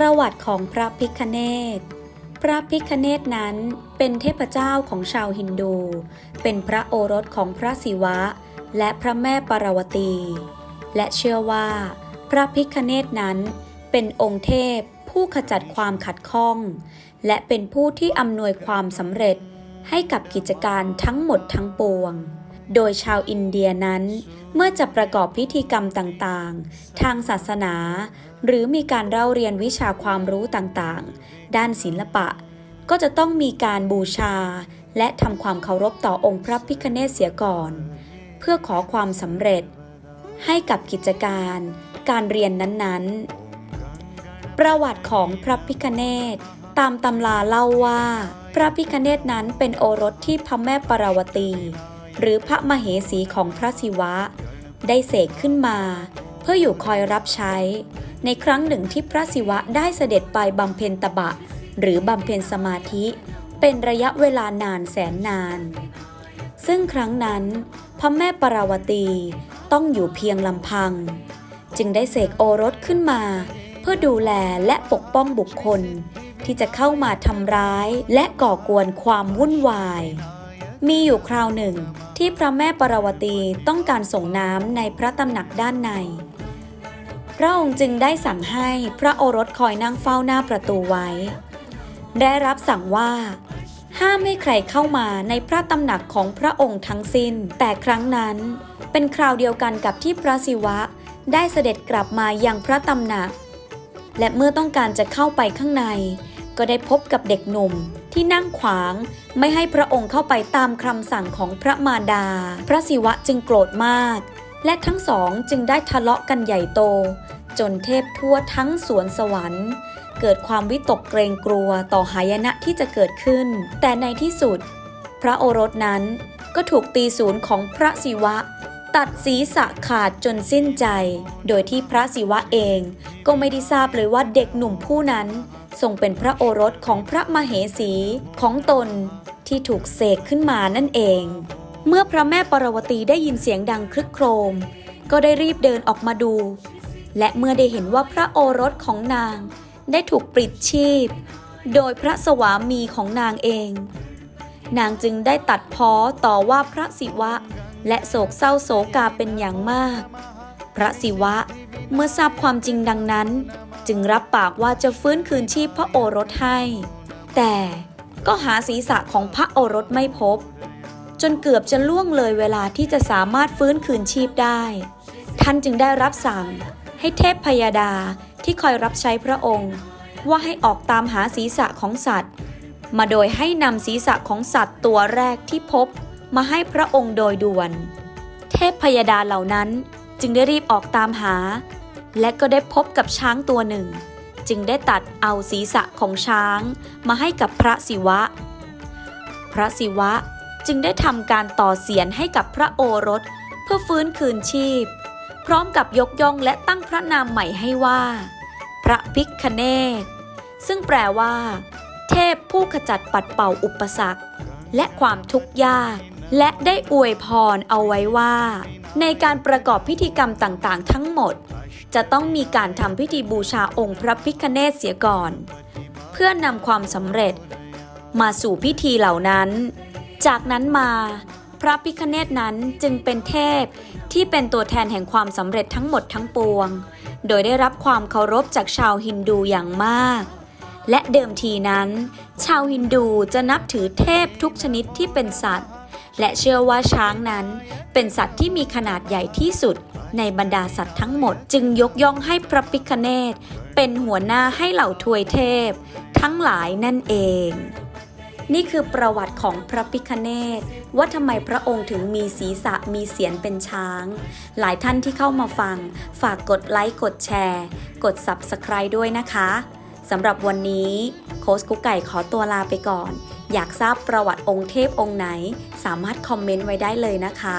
ประวัติของพระพิคเนตพระพิคเนตนั้นเป็นเทพเจ้าของชาวฮินดู เป็นพระโอรสของพระศิวะ และพระแม่ปารวตี และเชื่อว่า พระพิคเนตนั้นเป็นองค์เทพผู้ขจัดความขัดข้อง และเป็นผู้ที่อำนวยความสำเร็จให้กับกิจการทั้งหมดทั้งปวง โดยชาวอินเดียนั้น เมื่อจะประกอบพิธีกรรมต่างๆ ทางศาสนา หรือมีการเล่าเรียนวิชาความรู้ต่างๆ ด้านศิลปะ ก็จะต้องมีการบูชา และทำความเคารพต่อองค์พระพิฆเนศเสียก่อน เพื่อขอความสำเร็จ ให้กับกิจการ การเรียนนั้นๆ ประวัติของพระพิฆเนศตามตำราเล่าว่า พระพิฆเนศนั้นเป็นโอรสที่พระแม่ปารวตี หรือพระมเหสีของพระศิวะ ได้เสกขึ้นมา เพื่ออยู่คอยรับใช้ ในครั้งหนึ่งที่พระศิวะได้เสด็จไปบำเพ็ญตบะ หรือบำเพ็ญสมาธิ เป็นระยะเวลานานแสนนาน ซึ่งครั้งนั้น พระแม่ปารวตีต้องอยู่เพียงลำพัง จึงได้เสกโอรสขึ้นมา เพื่อดูแลและปกป้องบุคคล ที่จะเข้ามาทำร้ายและก่อกวนความวุ่นวาย มีอยู่คราวหนึ่งที่พระแม่ปารวตีต้องการส่งน้ำในพระตำหนักด้านใน พระองค์จึงได้สั่งให้พระโอรสคอยนั่งเฝ้าหน้าประตูไว้ ได้รับสั่งว่า ห้ามให้ใครเข้ามาในพระตำหนักของพระองค์ทั้งสิ้น แต่ครั้งนั้นเป็นคราวเดียวกันกับที่พระศิวะได้เสด็จกลับมายังพระตำหนัก และเมื่อต้องการจะเข้าไปข้างใน ก็ได้พบกับเด็กหนุ่มที่นั่งขวางไม่ให้พระองค์เข้าไปตามคำสั่งของพระมารดา พระศิวะจึงโกรธมาก และทั้งสองจึงได้ทะเลาะกันใหญ่โต จนเทพทั่วทั้งสวนสวรรค์ เกิดความวิตกเกรงกลัวต่อหายนะที่จะเกิดขึ้น แต่ในที่สุด พระโอรสนั้นก็ถูกตีศูนย์ของพระศิวะ ตัดศีรษะขาดจนสิ้นใจ โดยที่พระศิวะเองก็ไม่ได้ทราบเลยว่าเด็กหนุ่มผู้นั้นทรงเป็นพระโอรสของพระมเหสีของตนที่ถูกเสกขึ้นมานั่นเอง เมื่อพระแม่ปรวตีได้ยินเสียงดังครึกโครม ก็ได้รีบเดินออกมาดู และเมื่อได้เห็นว่าพระโอรสของนาง ได้ถูกปลิดชีพ โดยพระสวามีของนางเอง นางจึงได้ตัดพ้อต่อว่าพระศิวะ และโศกเศร้าโศกาเป็นอย่างมาก พระศิวะเมื่อทราบความจริงดังนั้น จึงรับปากว่าจะฟื้นคืนชีพพระโอรสให้ แต่ก็หาศีรษะของพระโอรสไม่พบ จนเกือบจะล่วงเลยเวลาที่จะสามารถฟื้นคืนชีพได้ ท่านจึงได้รับสั่ง ให้เทพพยาดาที่คอยรับใช้พระองค์ ว่าให้ออกตามหาศีรษะของสัตว์ มาโดยให้นำศีรษะของสัตว์ตัวแรกที่พบมาให้พระองค์โดยด่วน เทพพยาดาเหล่านั้นจึงได้รีบออกตามหา และก็ได้พบกับช้างตัวหนึ่ง จึงได้ตัดเอาศีรษะของช้าง มาให้กับพระศิวะ พระศิวะ จึงได้ทำการต่อเสียนให้กับพระโอรส เพื่อฟื้นคืนชีพ พร้อมกับยกย่องและตั้งพระนามใหม่ให้ว่า พระพิคเนศซึ่งแปลว่า เทพผู้ขจัดปัดเป่าอุปสรรค และความทุกข์ยาก และได้อวยพรเอาไว้ว่า ในการประกอบพิธีกรรมต่างๆ ทั้งหมด จะต้องมีการทำพิธีบูชาองค์พระพิคเนศเสียก่อน เพื่อนำความสำเร็จ มาสู่พิธีเหล่านั้น จากนั้นมา พระพิคเนศนั้นจึงเป็นเทพที่เป็นตัวแทนแห่งความสำเร็จทั้งหมดทั้งปวง โดยได้รับความเคารพจากชาวฮินดูอย่างมาก และเดิมทีนั้น ชาวฮินดูจะนับถือเทพทุกชนิดที่เป็นสัตว์ และเชื่อว่าช้างนั้นเป็นสัตว์ที่มีขนาดใหญ่ที่สุดในบรรดาสัตว์ทั้งหมดจึงยกย่องให้พระพิคเนศเป็นหัวหน้าให้เหล่าทวยเทพ ทั้งหลายนั่นเอง นี่คือประวัติของพระพิคเนศว่าทำไมพระองค์ถึงมีศีรษะมีเสียนเป็นช้าง หลายท่านที่เข้ามาฟัง ฝากกดไลค์กดแชร์ กด Subscribe ด้วยนะคะสำหรับวันนี้ โค้ชกุ๊กไก่ขอตัวลาไปก่อน อยากทราบประวัติองค์เทพองค์ไหน สามารถคอมเมนต์ไว้ได้เลยนะคะ